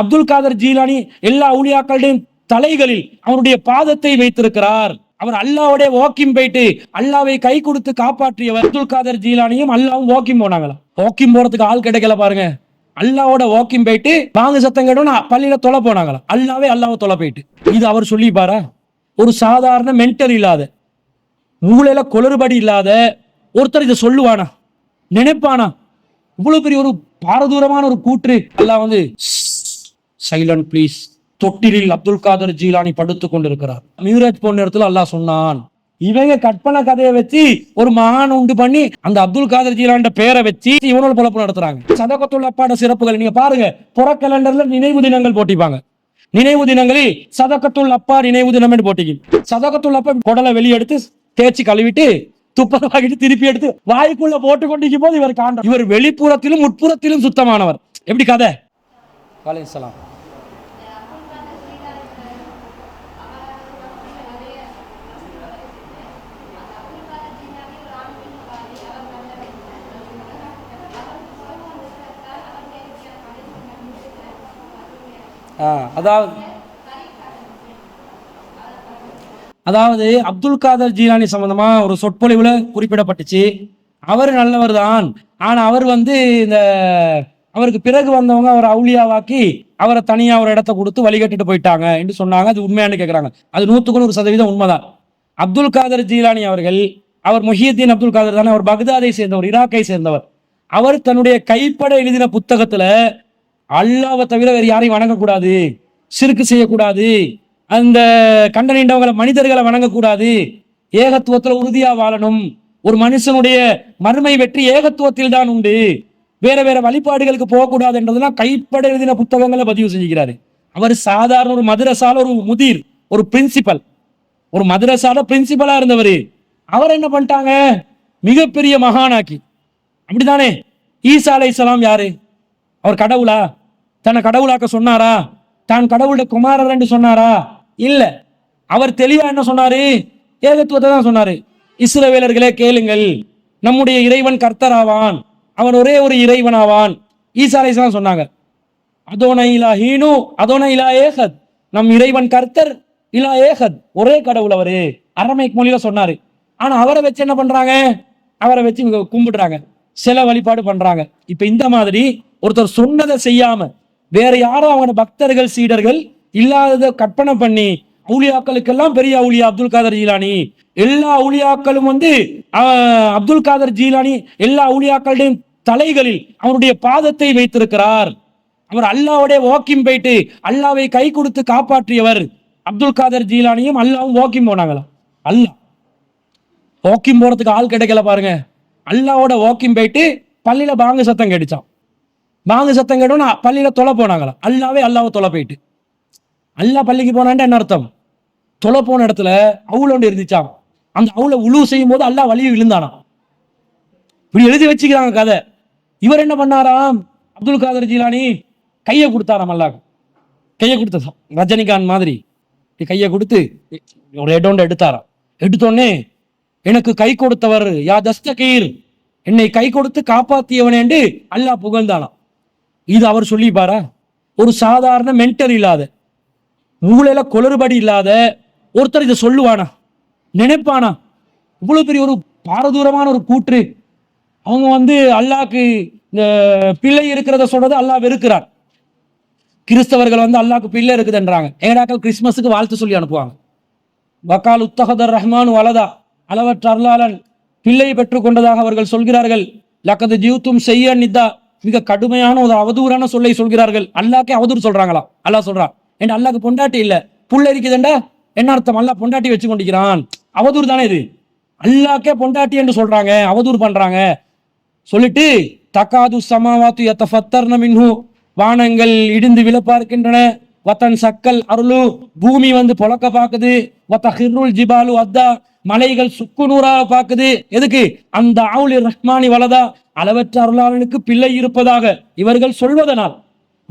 அப்துல் காதர் ஜீலானி எல்லா ஊழியாக்களுடையும் தலைகளில் அவருடைய பாதத்தை வைத்திருக்கிறார். அவர் அல்லாவுடைய வாக்கிங் போயிட்டு அல்லாவை கை கொடுத்து காப்பாற்றியவர் அப்துல் காதர் ஜீலானியும் அல்லாவும் வாக்கிங் போனாங்களா? வாக்கிங் போறதுக்கு ஆள் கிடைக்கல பாருங்க. அல்லாவோட வாக்கிங் போயிட்டு வாங்க சத்தம் கேட்டோம்னா பள்ளியில தொலை போனாங்களா? அல்லாவே அல்லாவை தொலை போயிட்டு. இது அவர் சொல்லி ஒரு சாதாரண மென்டர் இல்லாத மூளையில குளறுபடி இல்லாத ஒருத்தர் இதை சொல்லுவானா? நினைப்பானா? இவ்வளவு பெரிய ஒரு பாரதூரமான ஒரு கூற்று. எல்லாம் வந்து சைலண்ட் ப்ளீஸ் தொட்டிலில் அப்துல் காதர் ஜீலானி படுத்துக் கொண்டிருக்கிறார். மியூராஜ் போன இடத்துல அல்லாஹ் சொன்னான் இவங்க கற்பனை கதையை வச்சு ஒரு மகான் உண்டு பண்ணி அந்த அப்துல் காதர் ஜீலான்ற பேரை வச்சு இவனோட பொழப்பு நடத்துறாங்க. சதகத்துல் அப்பாட சிறப்புகள் நீங்க பாருங்க. புற கலண்டர்ல நினைவு தினங்கள் போட்டிப்பாங்க. நினைவு தினங்களில் சதகத்துல் அப்பா நினைவு தினம் என்று போட்டிக்கு சதகத்துள் அப்பா குடலை வெளியெடுத்து தேய்ச்சி கழுவிட்டு துப்புரவாகிட்டு திருப்பி எடுத்து வாய்க்குள்ள போட்டு கொண்டிருக்கும் போது இவர் காண்ட இவர் வெளிப்புறத்திலும் உட்புறத்திலும் சுத்தமானவர். எப்படி கதை? வாலிகம் சலாம். அதாவது அதாவது அப்துல் காதர் ஜீலானி சம்பந்தமா ஒரு சொற்பொழிவுல குறிப்பிடப்பட்டுச்சு. அவர் நல்லவர் தான். ஆனா அவர் வந்து இந்த அவருக்கு பிறகு வந்தவங்க அவரை அவுளியாவாக்கி அவரை தனியா ஒரு இடத்த கொடுத்து வழிகட்டிட்டு போயிட்டாங்க என்று சொன்னாங்க. அது உண்மையானு கேட்குறாங்க அது நூற்றுக்கு நூறு சதவீதம் உண்மைதான். அப்துல் காதர் ஜீலானி அவர்கள் அவர் முஹியத்தீன் அப்துல் காதர் தானே அவர் பக்தாதை சேர்ந்தவர் ஈராக்கை சேர்ந்தவர். அவர் தன்னுடைய கைப்பட எழுதின புத்தகத்துல அல்லாவை தவிர வேறு யாரையும் வணங்கக்கூடாது சிறுக்கு செய்யக்கூடாது அந்த கண்ட நீண்டவங்களை மனிதர்களை வணங்கக்கூடாது ஏகத்துவத்துல உறுதியா வாழணும். ஒரு மனுஷனுடைய மறுமை வெற்றி ஏகத்துவத்தில் தான் உண்டு. வேற வேற வழிபாடுகளுக்கு போகக்கூடாது என்றதெல்லாம் கைப்பட எழுதின புத்தகங்களை பதிவு செஞ்சுக்கிறாரு. அவர் சாதாரண ஒரு மதுரசால ஒரு முதிர் ஒரு பிரின்சிபல் ஒரு மதுரசால பிரின்சிபலா இருந்தவர். அவர் என்ன பண்ணிட்டாங்க? மிகப்பெரிய மகானாக்கி அப்படிதானே ஈசா அலைஹிஸ்ஸலாம் யாரு? அவர் கடவுளா? தன்னை கடவுளாக்க சொன்னாரா? தான் கடவுளுடைய குமாரர் என்று சொன்னாரா? இல்ல. அவர் தெளிவா என்ன சொன்னாரு? ஏகத்துவத்தை தான் சொன்னாரு. இஸ்ரவேலர்களே கேளுங்கள். நம்முடைய இறைவன் கர்த்தராவான். அவன் ஒரே ஒரு இறைவனாவான். ஈசா அலைஹிஸ்ஸலாம் சொன்னாங்க அதோன இலா ஹீனு அதோன இலா ஏகத். நம் இறைவன் கர்த்தர் இலா ஏகத். ஒரே கடவுள் அவரு. அரமைக் மொழியில சொன்னாரு. ஆனா அவரை வச்சு என்ன பண்றாங்க? அவரை வச்சு இவங்க கும்பிடுறாங்க. சில வழிபாடு பண்றாங்க. இப்ப இந்த மாதிரி ஒருத்தர் சொன்னதை செய்யாம வேற யாரும் அவங்க பக்தர்கள் சீடர்கள் இல்லாததை கற்பனை பண்ணி ஊழியாக்களுக்கெல்லாம் பெரிய ஊழியா அப்துல் காதர் ஜீலானி. எல்லா ஊழியாக்களும் வந்து அப்துல் காதர் ஜீலானி எல்லா ஊழியாக்களுடைய தலைகளில் அவருடைய பாதத்தை வைத்திருக்கிறார். அவர் அல்லாவுடைய வாக்கிங் போயிட்டு அல்லாவை கை கொடுத்து காப்பாற்றியவர் அப்துல் காதர் ஜீலானியும் அல்லாவும் வாக்கிங் போனாங்களா? அல்லாஹ் வாக்கிங் போறதுக்கு ஆள் கிடைக்கல பாருங்க. அல்லாவோட வாக்கிங் போயிட்டு பள்ளியில பாங்கு சத்தம் கேட்டுச்சான் பாங்கு சத்தம் கேட்டோன்னா பள்ளியில தொலை போனாங்களா? அல்லாவே அல்லாவை தொலை போயிட்டு. அல்லாஹ் பள்ளிக்கு போனான்ட்டு என்ன அர்த்தம்? தொலை போன இடத்துல அவுல ஒன்று இருந்துச்சாம். அந்த அவுளை உழு செய்யும் போது அல்லாஹ் வலியை விழுந்தானாம். இப்படி எழுதி வச்சுக்கிறாங்க கதை. இவர் என்ன பண்ணாராம்? அப்துல் காதர் ஜீலானி கையை கொடுத்தாராம் அல்லாஹ். கையை கொடுத்ததாம் ரஜினிகாந்த் மாதிரி. கையை கொடுத்து ஒரு இடோண்டு எடுத்தாராம். எடுத்தோடனே எனக்கு கை கொடுத்தவர் யா தஸ்தகீர். என்னை கை கொடுத்து காப்பாத்தியவன் என்று அல்லாஹ் புகழ்ந்தானாம். இது அவர் சொல்லிப்பாரா? ஒரு சாதாரண மென்டர் இல்லாத மூளையில குளறுபடி இல்லாத ஒருத்தர் இதை சொல்லுவானா? நினைப்பானா? இவ்வளோ பெரிய ஒரு பாரதூரமான ஒரு கூற்று. அவங்க வந்து அல்லாக்கு இந்த பிள்ளை இருக்கிறத சொல்றது அல்லாஹ் வெறுக்கிறார். கிறிஸ்தவர்கள் வந்து அல்லாக்கு பிள்ளை இருக்குதுன்றாங்க. ஏடாக்கள் கிறிஸ்மஸுக்கு வாழ்த்து சொல்லி அனுப்புவாங்க. வக்கால் உத்தகதர் ரஹ்மான் வலதா. அளவற்ற அருளாளன். பிள்ளை பெற்றுக்கொண்டதாக அவர்கள் சொல்கிறார்கள். லக்கது ஜீவத்தும் செய்ய நித்தா. மிக கடுமையான ஒரு அவதூறான சொல்லை சொல்கிறார்கள். அல்லாக்கே அவதூறு சொல்றாங்களா அல்லாஹ் சொல்றான். ஏன்டா அல்லாக்கு பொண்டாட்டி இல்லை. புள்ள இருக்குதுண்டா என்ன அர்த்தம்? அல்லா பொண்டாட்டி வச்சு கொண்டிருக்கிறான் அவதூறு தானே இது? அல்லாக்கே பொண்டாட்டி என்று சொல்றாங்க. அவதூறு பண்றாங்க. சொல்லிட்டு தக்காது சமாவாத்து எத்தஃபத்தர்ன மின்ஹு. வானங்கள் இடிந்து விழப்பார்க்கின்றன. வத்தன் சக்கல் அருளு. பூமி வந்து பொழக்க பாக்குது வத்த ஹிர்ருல் ஜிபாலு அத்தா மலைகள் சுக்குநூறாக பாக்குது எதுக்கு? அந்த ஆவுலி ரஹ்மானி வலதா. அளவற்ற அருளாளனுக்கு பிள்ளை இருப்பதாக இவர்கள் சொல்வதனால்.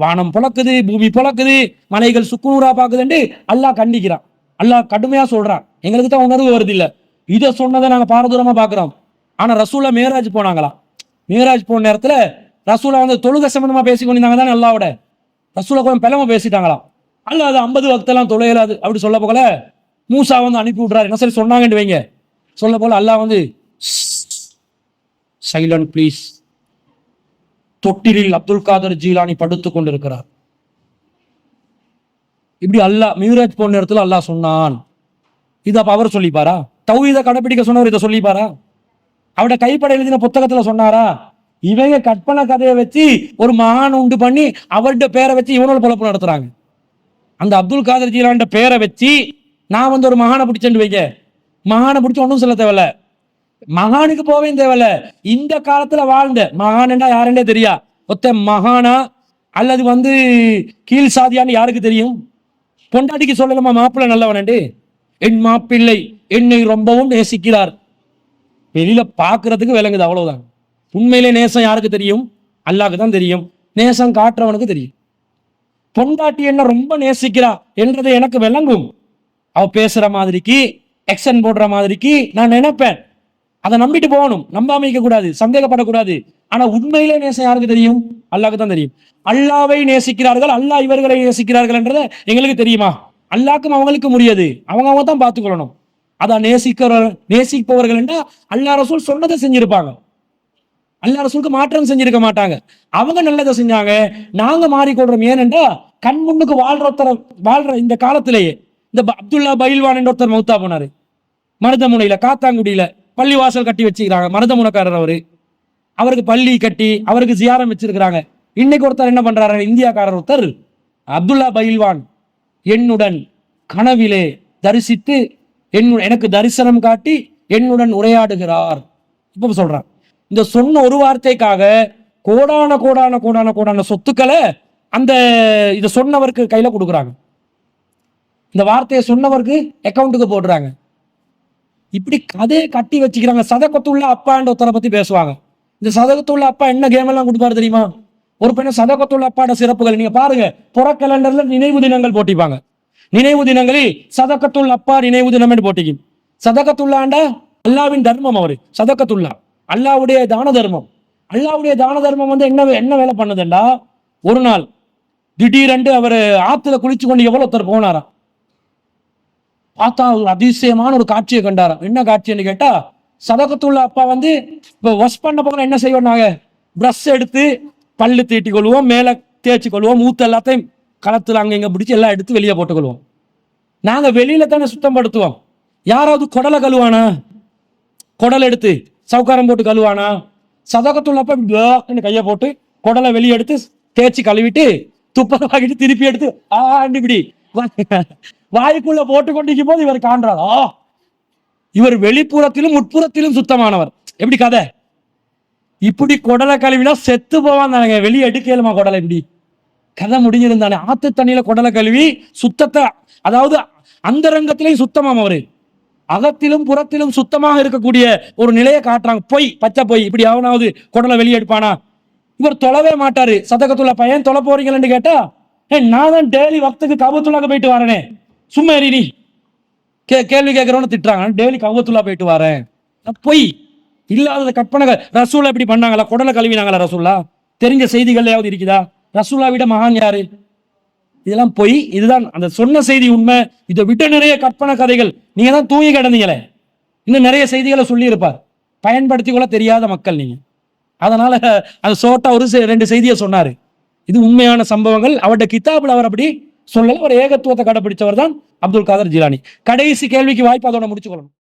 வானம் புழக்குது பூமி புழக்குது மலைகள் சுக்குநூறா பாக்குதுன்னு அல்லாஹ் கண்டிக்கிறான். அல்லாஹ் கடுமையா சொல்றான். எங்களுக்கு தான் உணர்வு வருது இல்ல இதை சொன்னதை நாங்க பாரதூரமா பாக்குறோம் ஆனா ரசூலா மேராஜ் போனாங்களா? மேராஜ் போன நேரத்துல ரசூலா வந்து தொழுகை சம்பந்தமா பேசிக்கொண்டிருந்தாங்க தானே அல்லாவோட. ரசூலா கொஞ்சம் பிளம பேசிட்டாங்களாம். அல்ல அது ஐம்பது வக்தெல்லாம் தொலையலாது. அப்படி சொல்ல போகல. மூசா வந்து அனுப்பி விட்றாரு என்ன சரி சொன்னாங்கன்னு வைங்க. சொல்ல போல அல்லாஹ் வந்து சைலண்ட் ப்ளீஸ் தொட்டிலில் அப்துல் காதர் ஜீலானி படுத்துக் கொண்டிருக்கிறார். இப்படி அல்லா மியூராஜ் போன நேரத்தில் அல்லாஹ் சொன்னான். இது அப்போ அவர் சொல்லிப்பாரா? தௌஹீத கடைப்பிடிக்க சொன்னவர் இதை சொல்லிப்பாரா? அவட கைப்பட எழுதின புத்தகத்துல சொன்னாரா? இவங்க கற்பனை கதையை வச்சு ஒரு மகான் உண்டு பண்ணி அவர்கிட்ட பேரை வச்சு இவனோட பொழப்பு நடத்துறாங்க. அந்த அப்துல் காதர் ஜீலான்ட பேரை வச்சு நான் வந்து ஒரு மகானை பிடிச்சேன்னு வைக்க மகானை பிடிச்சி ஒன்றும் சொல்ல தேவையில்ல. மகானுக்கு போவேன் தேவையில்ல. இந்த காலத்துல வாழ்ந்த மகான்டா யாருன்னே தெரியா? ஒத்த மகானா? அல்லது வந்து கீழ் சாதியான்னு யாருக்கு தெரியும்? பொண்டாட்டிக்கு சொல்லலாமா மாப்பிள்ளை நல்லவனண்டு என் மாப்பிள்ளை என்னை ரொம்பவும் நேசிக்கிறார். வெளியில பார்க்கிறதுக்கு விளங்குது அவ்வளவுதான். உண்மையிலே நேசம் யாருக்கு தெரியும்? அல்லாஹ்க்கு தான் தெரியும். நேசம் காட்டுறவனுக்கு தெரியும். பொண்டாட்டி என்ன ரொம்ப நேசிக்கிறா என்றது எனக்கு விளங்கும். அவ பேசுற மாதிரிக்கு எக்ஷன் போடுற மாதிரிக்கு நான் நினைப்பேன். அதை நம்பிட்டு போகணும். நம்பாம கூடாது சந்தேகப்படக்கூடாது. ஆனா உண்மையிலே நேசம் யாருக்கு தெரியும்? அல்லாவுக்கு தான் தெரியும். அல்லாவை நேசிக்கிறார்கள் அல்லாஹ் இவர்களை நேசிக்கிறார்கள் என்றதை எங்களுக்கு தெரியுமா? அல்லாக்கும் அவங்களுக்கும் முடியாது அவங்க அவங்க தான் பார்த்துக்கொள்ளணும். அதான் நேசிக்கிற நேசிப்பவர்கள் என்றால் அல்லாஹ் ரசூல் சொன்னதை செஞ்சிருப்பாங்க. அல்லாஹ் ரசூலுக்கு மாற்றம் செஞ்சிருக்க மாட்டாங்க. அவங்க நல்லதை செஞ்சாங்க நாங்க மாறிக்கொள்றோம். ஏனென்றா கண் முன்னுக்கு வாழ்றத்தர வாழ்ற இந்த காலத்திலேயே இந்த அப்துல்லா பயில்வான் என்ற ஒருத்தர் மௌத்தா போனாரு. மருதமுனையில காத்தாங்குடியில பள்ளிவாசல் கட்டி வச்சுக்கிறாங்க. மருதமுனைக்காரர் அவரு. அவருக்கு பள்ளி கட்டி அவருக்கு ஜியாரம் வச்சிருக்கிறாங்க. இன்னைக்கு ஒருத்தர் என்ன பண்றாரு? இந்தியாக்காரர் ஒருத்தர் அப்துல்லா பைல்வான் என்னுடன் கனவிலே தரிசித்து என்னு எனக்கு தரிசனம் காட்டி என்னுடன் உரையாடுகிறார். இப்போ சொல்றான். இந்த சொன்ன ஒரு வார்த்தைக்காக கோடான கோடான கோடான கோடான சொத்துக்களை அந்த இதை சொன்னவருக்கு கையில் கொடுக்குறாங்க. இந்த வார்த்தையை சொன்னவருக்கு அக்கௌண்ட்டுக்கு போடுறாங்க. இப்படி கதையை கட்டி வச்சுக்கிறாங்க. சதக்கத்துள்ள அப்பான்ற ஒருத்தரை பற்றி பேசுவாங்க. இந்த சதகத்துள்ள அப்பா என்ன கேம் எல்லாம் கொடுப்பாரு தெரியுமா? ஒரு பெண்ண சதகத்துள்ள அப்பாட சிறப்புகள். நீங்க பாருங்க புற கேலண்டர்ல நினைவு தினங்கள் போட்டிப்பாங்க. நினைவு தினங்களில் சதக்கத்துள் அப்பா நினைவு தினம் என்று போட்டிக்கும். சதகத்துள்ளாண்டா அல்லாவின் தர்மம் அவரு. சதக்கத்துள்ளா அல்லாவுடைய தான தர்மம். அல்லாவுடைய தான தர்மம் வந்து என்ன வே- என்ன வேலை பண்ணுதுண்டா? ஒரு நாள் திடீரென்று அவர் ஆத்துல குளிச்சு கொண்டு எவ்வளவு ஒருத்தர் போனாரா? பார்த்தா ஒரு அதிசயமான ஒரு காட்சியை கண்டாராம். என்ன காட்சின்னு கேட்டா சதகத்துள்ள அப்பா வந்து இப்போ ஒஷ் பண்ண போகிற என்ன செய்வோம் நாங்கள் ப்ரஷ் எடுத்து பல்லு தீட்டி கொள்வோம் மேலே தேய்ச்சி கொள்வோம் மூத்த எல்லாத்தையும் களத்தில் அங்கே இங்கே பிடிச்சி எல்லாம் எடுத்து வெளியே போட்டுக்கொள்வோம் நாங்கள் வெளியில தானே சுத்தப்படுத்துவோம் யாராவது குடலை கழுவானா? குடல் எடுத்து சவுக்காரம் போட்டு கழுவானா? சதகத்துள்ளப்ப கையை போட்டு குடலை வெளியே எடுத்து தேய்ச்சி கழுவிட்டு துப்பரை வாங்கிட்டு திருப்பி எடுத்து ஆண்டு இப்படி. வா- வாய்க்குள்ள போட்டு கொண்டிருக்கும் போது இவர் காண்றாரா இவர் வெளிப்புறத்திலும் உட்புறத்திலும் சுத்தமானவர். எப்படி கதை? இப்படி குடலை கழுவினா செத்து போவான் தானே வெளியே எடுக்கலுமா குடலை இப்படி? கதை முடிஞ்சிருந்தானே ஆத்து தண்ணியில குடலை கழுவி சுத்தத்தை அதாவது அந்தரங்கத்திலையும் சுத்தமாம் அவரு. அகத்திலும் புறத்திலும் சுத்தமாக இருக்கக்கூடிய ஒரு நிலையை காட்டுறாங்க. பொய் பச்சை பொய். இப்படி அவனாவது குடலை வெளியே எடுப்பானா? இவர் தொலைவே மாட்டாரு. சதகத்துள்ள பையன் தொலை போறீங்களேன்னு கேட்டா ஏ நான் தான் டெய்லி வக்துக்கு கபத்துள்ளாக போயிட்டு வரேனே. சும்மா நீ. கே கேள்வி கேட்கறவன திட்டுறாங்க. டெய்லி கவத்துல்லா போயிட்டு வரேன். பொய். இல்லாத கற்பனை ரசூலா இப்படி பண்ணாங்களா? குடலை கழுவினாங்களா ரசூல்லா தெரிஞ்ச செய்திகள்லையாவது இருக்குதா? ரசூலா விட மகான் யாரு? இதெல்லாம் பொய். இதுதான் அந்த சொன்ன செய்தி உண்மை. இதை விட்டு நிறைய கற்பனை கதைகள். நீங்க தான் தூங்கி கிடந்தீங்களே. இன்னும் நிறைய செய்திகளை சொல்லியிருப்பார். பயன்படுத்தி கூட தெரியாத மக்கள் நீங்க. அதனால அந்த சோட்டா ஒரு செ- ரெண்டு செய்தியை சொன்னாரு. இது உண்மையான சம்பவங்கள். அவருடைய கித்தாபில் அவர் அப்படி சொல்லல ஒரு ஏகத்துவத்தை கடைபிடிச்சவர் தான் அப்துல் காதர் ஜிலானி. கடைசி கேள்விக்கு வாய்ப்பு அதோட முடிச்சுக்கொள்ளணும்.